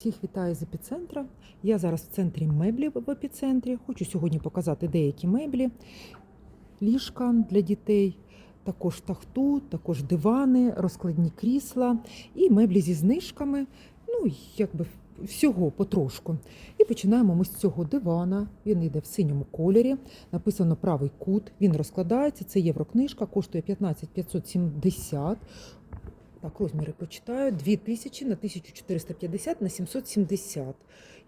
Всіх вітаю з епіцентра. Я зараз в центрі меблів в епіцентрі. Хочу сьогодні показати деякі меблі, ліжка для дітей, також тахту, також дивани, розкладні крісла і меблі зі знижками. Ну, якби всього потрошку. І починаємо ми з цього дивана. Він йде в синьому кольорі. Написано правий кут. Він розкладається. Це єврокнижка, коштує 15 570. Так, розміри прочитаю. 2000 на 1450 на 770.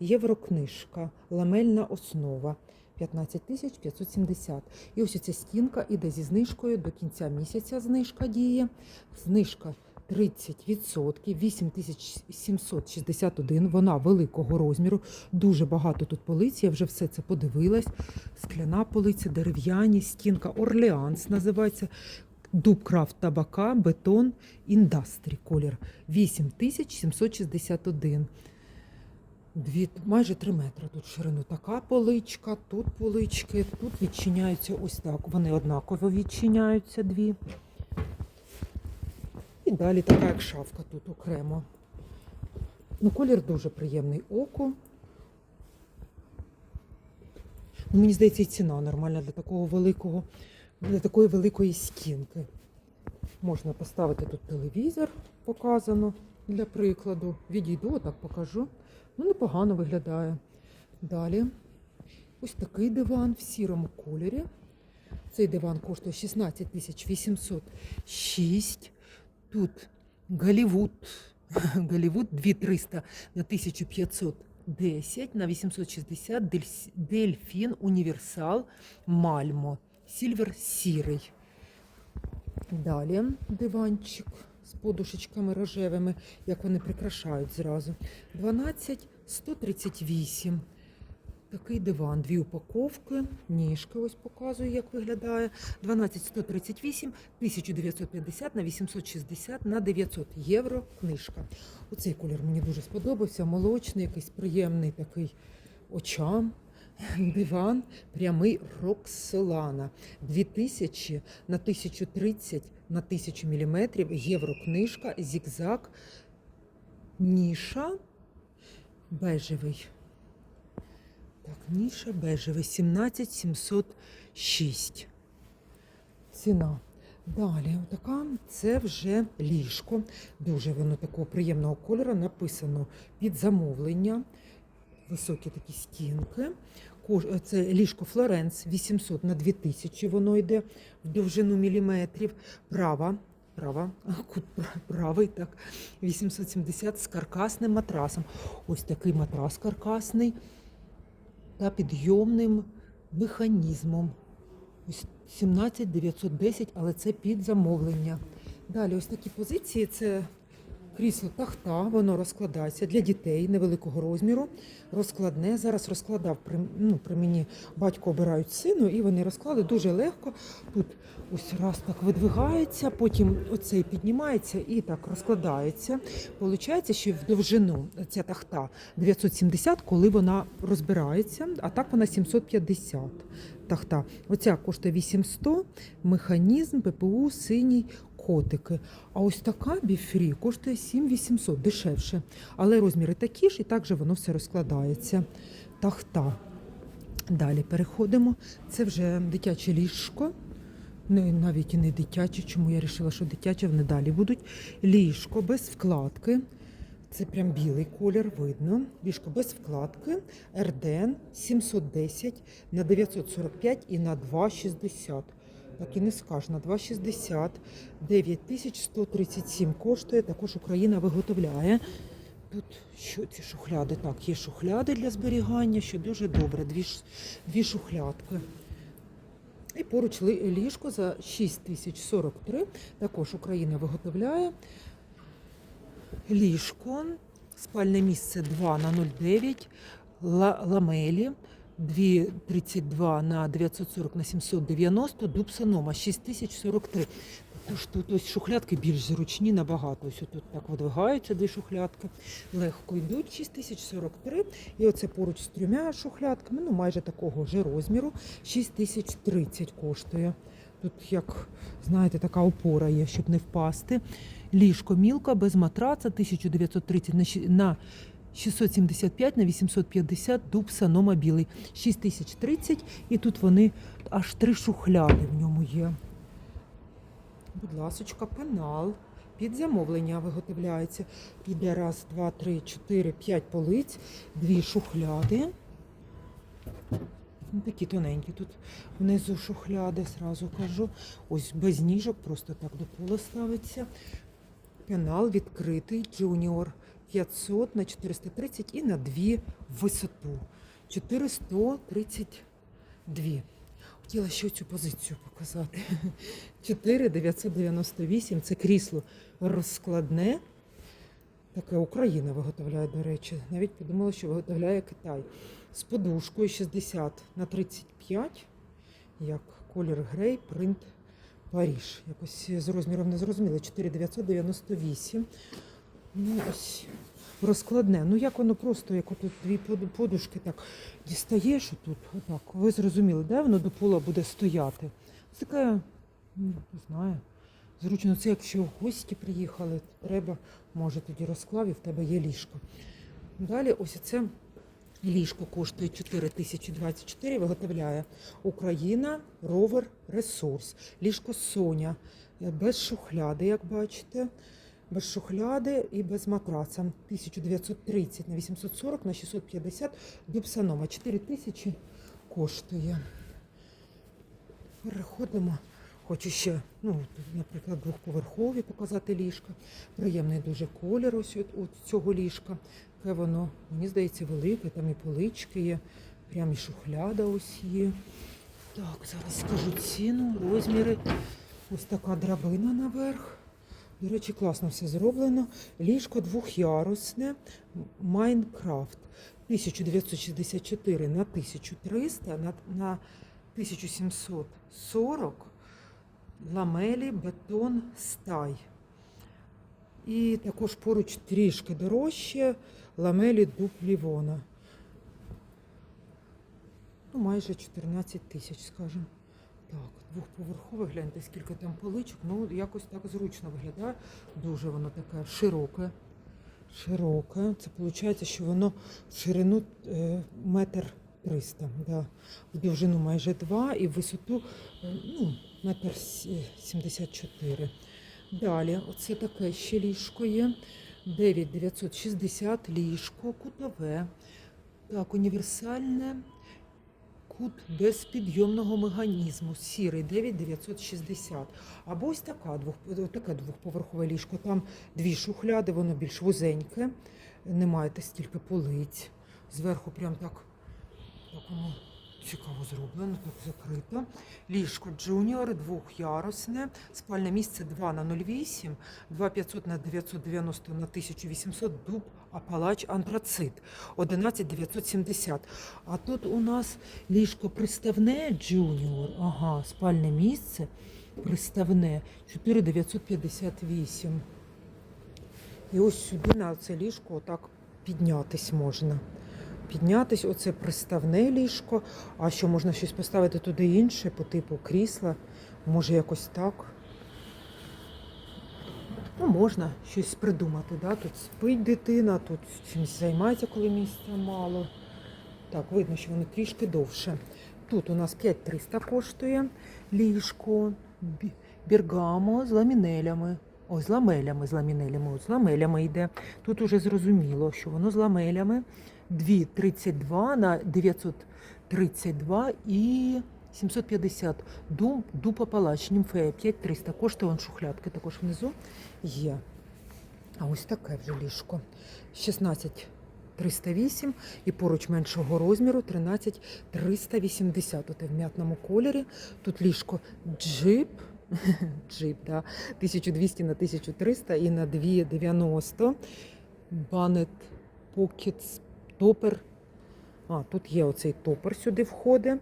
Єврокнижка. Ламельна основа. 15 570. І ось ця стінка іде зі знижкою до кінця місяця. Знижка діє. Знижка 30%, 8761. Вона великого розміру. Дуже багато тут полиць. Я вже все це подивилась. Скляна полиця, дерев'яні, стінка Орлеанс називається. Дуб крафт табака, бетон, індастрі колір 8761. Дві, майже 3 метри тут ширину. Така поличка, тут полички, тут відчиняються ось так. Вони однаково відчиняються дві. І далі така як шафка тут окремо. Ну, колір дуже приємний оку. Ну, Мені здається, і ціна нормальна для такого великого, для такої великої стінки. Можна поставити тут телевізор, показано для прикладу. Відійду, отак покажу. Ну, непогано виглядає. Далі ось такий диван в сірому кольорі. Цей диван коштує 16 806. Тут Голівуд. Голівуд 2300 на 1510 на 860 Дельфін Універсал Мальмо. Сільвер сірий. Далі диванчик з подушечками рожевими, як вони прикрашають зразу. 12 138. Такий диван, дві упаковки, ніжки ось показую, як виглядає. 12 138, 1950 на 860 на 900 євро книжка. Оцей колір мені дуже сподобався. Молочний, якийсь приємний такий очам. Диван прямий Рокселана 2000 на 1030 на 1000 мм. Єврокнижка, зігзаг, ніша, бежевий. Так, ніша бежевий 17 706. Ціна. Далі, така це вже ліжко. Дуже воно такого приємного кольору. Написано під замовлення. Високі такі стінки. Це ліжко Флоренс 800 на 2000 воно йде в довжину міліметрів. Права, права, кут правий, так, 870 з каркасним матрасом. Ось такий матрас каркасний та підйомним механізмом. Ось 17 910, але це під замовлення. Далі ось такі позиції це крісло тахта, воно розкладається для дітей невеликого розміру. Розкладне. Зараз розкладав при, ну, при мені батько обирають сину, і вони розклали дуже легко. Тут ось раз так видвигається, потім оцей піднімається і так розкладається. Получається, що в довжину ця тахта 970, коли вона розбирається, а так вона 750 тахта. Оця коштує 800, механізм, ППУ, синій, котики. А ось така біфрі коштує 7800, дешевше. Але розміри такі ж, і так же воно все розкладається. Тахта. Далі переходимо. Це вже дитяче ліжко. Не, навіть і не дитяче, чому я вирішила, що дитяче вони далі будуть. Ліжко без вкладки. Це прям білий колір, видно. Ліжко без вкладки. РДН 710 на 945 і на 260. Так і не скаж, на 260. 9137 коштує. Також Україна виготовляє. Тут що ці шухляди? Так, є шухляди для зберігання, що дуже добре. Дві, дві шухлядки. І поруч ліжко за 6043. Також Україна виготовляє. Ліжко, спальне місце 2 на 0,9, ламелі 2,32 на 940 на 790, дуб Санома 6043. Також тут ось шухлядки більш зручні набагато. Ось тут так видвигаються дві шухлядки. Легко йдуть 6043. І оце поруч з трьома шухлядками, ну майже такого ж розміру, 6030 коштує. Тут, як знаєте, така опора є, щоб не впасти. Ліжко мілка без матраца 1930 на щі- на 675 на 850 дуб санома білий. 6030 і тут вони аж три шухляди в ньому є. Будь ласочка, пенал. Під замовлення виготовляється. Іде раз, два, три, чотири, п'ять полиць, дві шухляди. Ну, Такі тоненькі тут внизу шухляди, зразу кажу. Ось без ніжок, просто так до пола ставиться. Пенал відкритий, джуніор 500 на 430 і на 2 в висоту. 432. Хотіла ще цю позицію показати. 4,998. Це крісло розкладне. Таке Україна виготовляє, до речі. Навіть подумала, що виготовляє Китай. З подушкою 60 на 35, як колір грей, принт Паріж. Якось з розміром не зрозуміло. 4,998. Ну, ось розкладне. Ну як воно просто, як отут дві подушки так дістаєш отут, отак. Ви зрозуміли, де воно до пола буде стояти? Це таке, не знаю. Зручно, це якщо гості приїхали, треба, може тоді розклав і в тебе є ліжко. Далі ось це ліжко коштує 4024, виготовляє Україна, ровер, ресурс. Ліжко Соня, без шухляди, як бачите. Без шухляди і без матраца. 1930 на 840 на 650 дубсанома. 4000 коштує. Переходимо. Хочу ще, ну, наприклад, двохповерхові показати ліжка. Приємний дуже колір ось от, от цього ліжка. Таке воно, мені здається, велике, там і полички є, прям і шухляда ось є. Так, зараз скажу ціну, розміри. Ось така драбина наверх. До речі, класно все зроблено. Ліжко двохярусне, Майнкрафт. 1964 на 1300 на, на 1740 ламелі бетон стай. І також поруч трішки дорожче ламелі дуб лівона. Ну, майже 14 тисяч, скажімо. Так, двохповерхове, гляньте, скільки там поличок. Ну, якось так зручно виглядає. Дуже воно таке широке. Широке. Це виходить, що воно в ширину е, метр триста. Да. В довжину майже два і в висоту е, ну, метр сі- сімдесят чотири. Далі, оце таке ще ліжко є. 9960 ліжко, кутове. Так, універсальне. Кут без підйомного механізму, сірий 9960. Або ось така двох, таке двохповерхове ліжко. Там дві шухляди, воно більш вузеньке, немає стільки полиць. Зверху прям так, так воно цікаво зроблено, так закрито. Ліжко Junior двохярусне, спальне місце 2 на 08, 2500 на 990 на 1800, дуб, апалач, антрацит, 11970. А тут у нас ліжко приставне Junior, ага, спальне місце приставне 4958. І ось сюди на це ліжко отак піднятись можна. Піднятись, оце приставне ліжко. А що можна щось поставити туди інше, по типу крісла, може якось так. Ну, можна щось придумати. Да? Тут спить дитина, тут чимось займається, коли місця мало. Так, видно, що воно трішки довше. Тут у нас 5300 коштує ліжко, біргамо з ламінелями. Ой, з ламелями, з ламінелями, з ламелями йде. Тут уже зрозуміло, що воно з ламелями. 2,32 на 932 і 750. Дум, дупа палач, німфея, 5300. Коштує вон шухлядки також внизу є. А ось таке вже ліжко. 16 308 і поруч меншого розміру 13 380. Тут в м'ятному кольорі. Тут ліжко джип. Джип, да. 1200 на 1300 і на 290. Банет Pocket топер. А, тут є оцей топер сюди входить.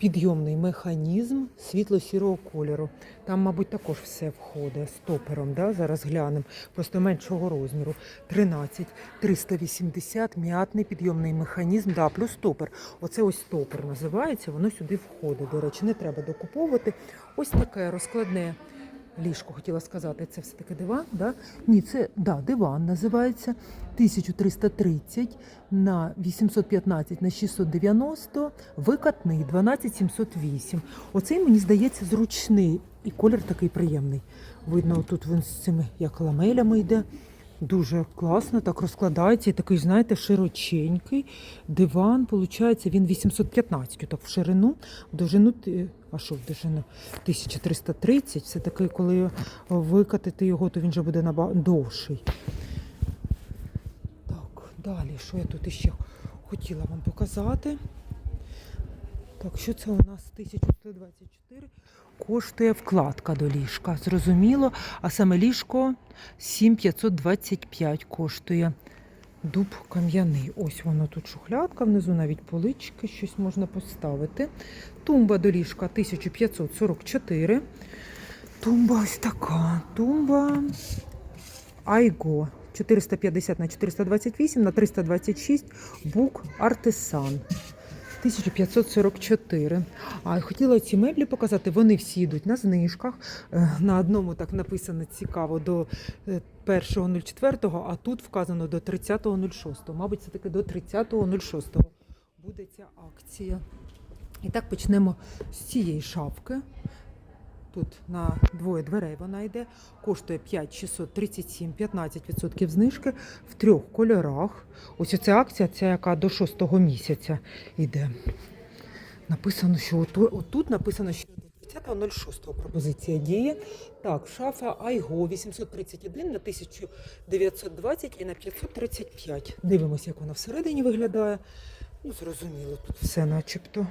Підйомний механізм світло-сірого кольору. Там, мабуть, також все входить з топером. Да? Зараз глянемо. Просто меншого розміру. 13 380 м'ятний підйомний механізм. Да, плюс топер. Оце ось топер називається. Воно сюди входить. До речі, не треба докуповувати. Ось таке розкладне ліжко хотіла сказати, це все-таки диван, да? Ні, це да, диван називається 1330 на 815 на 690, викатний 12708. Оцей, мені здається, зручний. І колір такий приємний. Видно, тут він з цими як ламелями йде. Дуже класно, так розкладається. І такий, знаєте, широченький диван. Получається, він 815 так в ширину, в довжину, а що в довжину? 1330. Все таки, коли викатити його, то він вже буде набагато довший. Так, далі, що я тут іще хотіла вам показати. Так, що це у нас 1124 коштує вкладка до ліжка. Зрозуміло, а саме ліжко 7525 коштує. Дуб кам'яний. Ось воно тут шухлядка, внизу навіть полички, щось можна поставити. Тумба до ліжка 1544. Тумба ось така. Тумба Айго 450 на 428 на 326 бук Артесан. 1544. А хотіла ці меблі показати. Вони всі йдуть на знижках. Е, На одному так написано цікаво до е, 1.04, а тут вказано до 30.06. Мабуть, це таки до 30.06 буде ця акція. І так почнемо з цієї шапки. Тут на двоє дверей вона йде. Коштує 5637, 15% знижки в трьох кольорах. Ось оця акція, ця яка до шостого місяця йде. Написано, що оту- отут написано, що до 30.06 пропозиція діє. Так, шафа Айго 831 на 1920 і на 535. Дивимося, як вона всередині виглядає. Ну, зрозуміло, тут все начебто.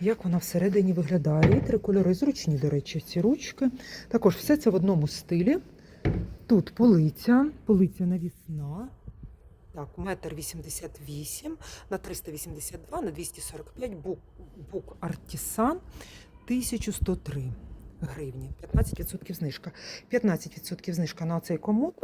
Як вона всередині виглядає. І три кольори зручні, до речі, ці ручки. Також все це в одному стилі. Тут полиця, полиця навісна. Так, метр 88 на 382 на 245 бук, бук Артісан 1103 гривні. 15% знижка. 15% знижка на цей комод.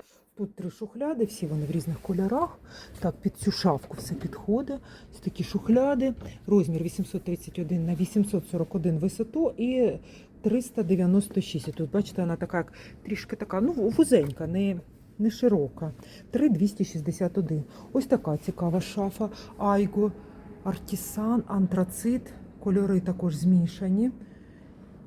Тут три шухляди, всі вони в різних кольорах. Так, під цю шафку все підходить. Ось такі шухляди. Розмір 831 на 841 висоту і 396. І тут, бачите, вона така, трішки така, ну, вузенька, не, не широка. 3,261. Ось така цікава шафа. Айго, артісан, антрацит. Кольори також змішані.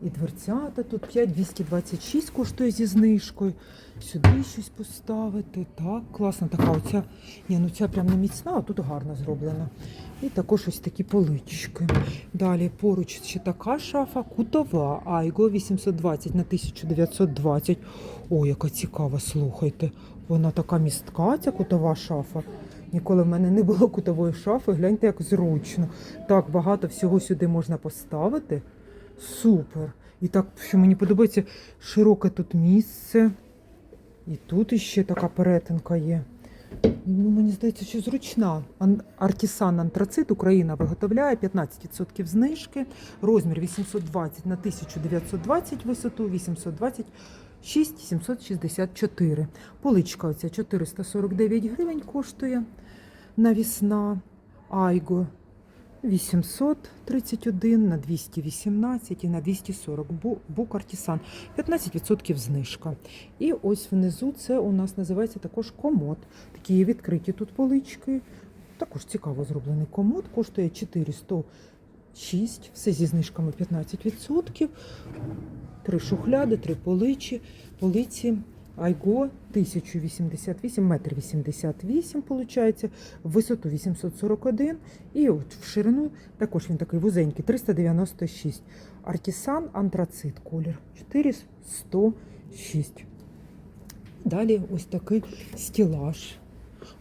І дверцята тут 5,226 коштує зі знижкою. Сюди щось поставити. Так, класна така оця. Ні, ну ця прям не міцна, а тут гарно зроблена. І також ось такі полички. Далі поруч ще така шафа кутова. Айго 820 на 1920. О, яка цікава, слухайте. Вона така містка, ця кутова шафа. Ніколи в мене не було кутової шафи. Гляньте, як зручно. Так багато всього сюди можна поставити. Супер. І так, що мені подобається, широке тут місце. І тут іще така перетинка є. Ну, мені здається, що зручна. Артісан антрацит Україна виготовляє 15% знижки. Розмір 820 на 1920 висоту, 826 764. Поличка оця 449 гривень коштує. Навісна Айго 831 на 218 і на 240. Бу- Бук Артісан. 15% знижка. І ось внизу це у нас називається також комод. Такі відкриті тут полички. Також цікаво зроблений комод. Коштує 406, все зі знижками 15%. Три шухляди, три поличі, полиці. Айго 1088, метр 88, получається, висоту 841 і от в ширину також він такий вузенький, 396. Артісан, антрацит колір 4106. Далі ось такий стілаж.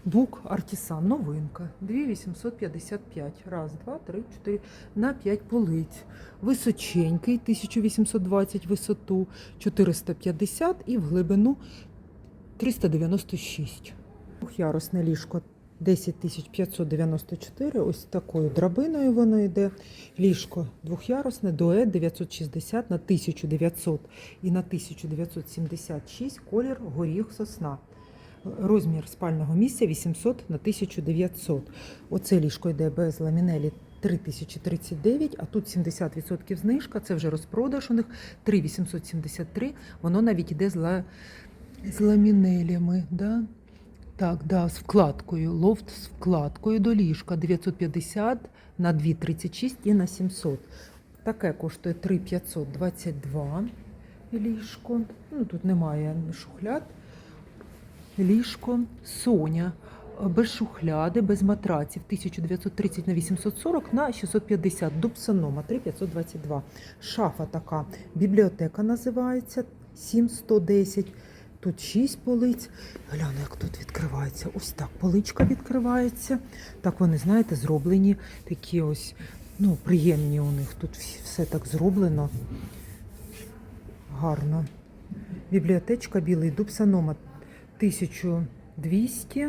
Бук Артісан, новинка, 2855. Раз, два, три, чотири, на 5 полиць. Височенький, 1820 висоту, 450 і в глибину 396. Двохярусне ліжко 10594. Ось такою драбиною воно йде. Ліжко двохярусне, дует 960 на 1900 і на 1976. Колір горіх сосна. Розмір спального місця 800 на 1900. Оце ліжко йде без ламінелі 3039, а тут 70% знижка, це вже розпродаж у них 3873, воно навіть іде з, ла... з ламінелями. Да? Так, да, з вкладкою. Лофт з вкладкою до ліжка 950 на 236 і на 700. Таке коштує 3522 ліжко. Ну, тут немає шухляд. Ліжко Соня. е, Без шухляди, без матраців 1930 на 840 на 650. Дубсонома 3522. Шафа така. Бібліотека називається 7110. Тут 6 полиць. Гляну, як тут відкривається. Ось так поличка відкривається. Так вони, знаєте, зроблені такі ось, ну, приємні у них. Тут все так зроблено. Гарно. Бібліотечка Білий Дуб Санома 1200.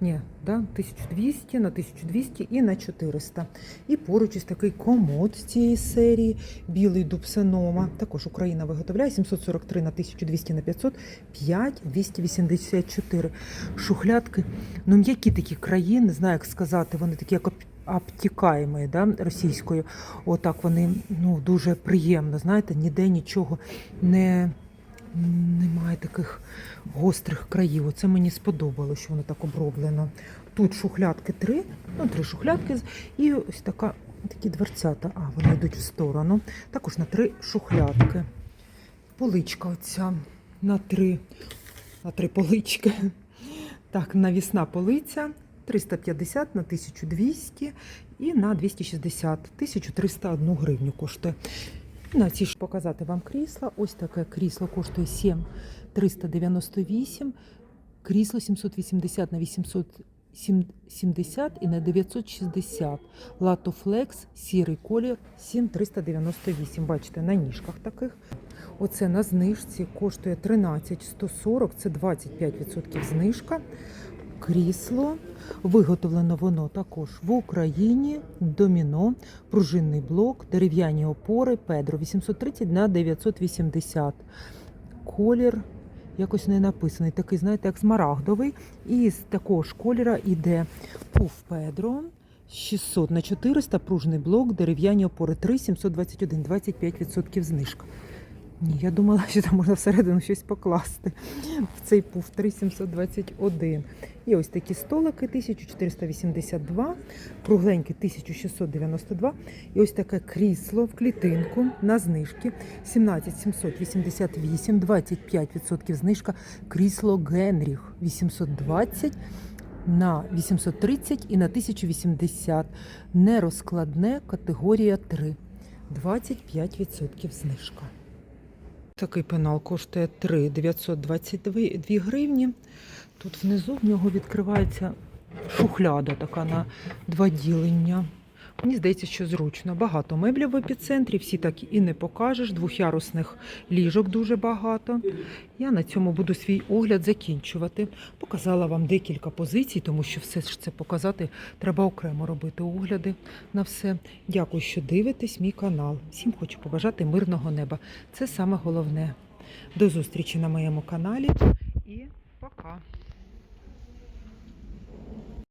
Ні, да, 1200 на 1200 і на 400. І поруч із такий комод з цієї серії Білий Дуб Санома. Також Україна виготовляє 743 на 1200 на 500, 5 284. Шухлядки. Ну, м'які такі краї, не знаю, як сказати, вони такі як об- обтікаємі, да, російською. Отак вони ну, дуже приємно, знаєте, ніде нічого не. Немає таких гострих країв. Оце мені сподобалося, що воно так оброблено. Тут шухлядки три, ну три шухлядки і ось така, такі дверцята. А, вони йдуть в сторону. Також на три шухлядки. Поличка оця на три, на три полички. Так, навісна полиця 350 на 1200 і на 260 1301 гривню коштує. На ці ж показати вам крісла. Ось таке крісло коштує 7 398, крісло 780 на 870 і на 960. Латофлекс, сірий колір 7398. Бачите, на ніжках таких. Оце на знижці коштує 13 140, це 25% знижка. Крісло. Виготовлено воно також в Україні. Доміно, пружинний блок, дерев'яні опори, Педро 830 на 980. Колір якось не написаний. Такий, знаєте, як смарагдовий. І з такого ж кольора йде пуф Педро. 600 на 400, пружний блок, дерев'яні опори 3, 721, 25% знижка. Ні, я думала, що там можна всередину щось покласти. В цей пуф 3721. І ось такі столики 1482, кругленькі 1692. І ось таке крісло в клітинку на знижки 17788, 25% знижка. Крісло Генріх 820 на 830 і на 1080. Нерозкладне категорія 3. 25% знижка. Такий пенал коштує 3 922 гривні. Тут внизу в нього відкривається шухляда така на два ділення. Мені здається, що зручно. Багато меблів в епіцентрі, всі так і не покажеш. Двохярусних ліжок дуже багато. Я на цьому буду свій огляд закінчувати. Показала вам декілька позицій, тому що все ж це показати треба окремо робити огляди на все. Дякую, що дивитесь мій канал. Всім хочу побажати мирного неба. Це саме головне. До зустрічі на моєму каналі і пока.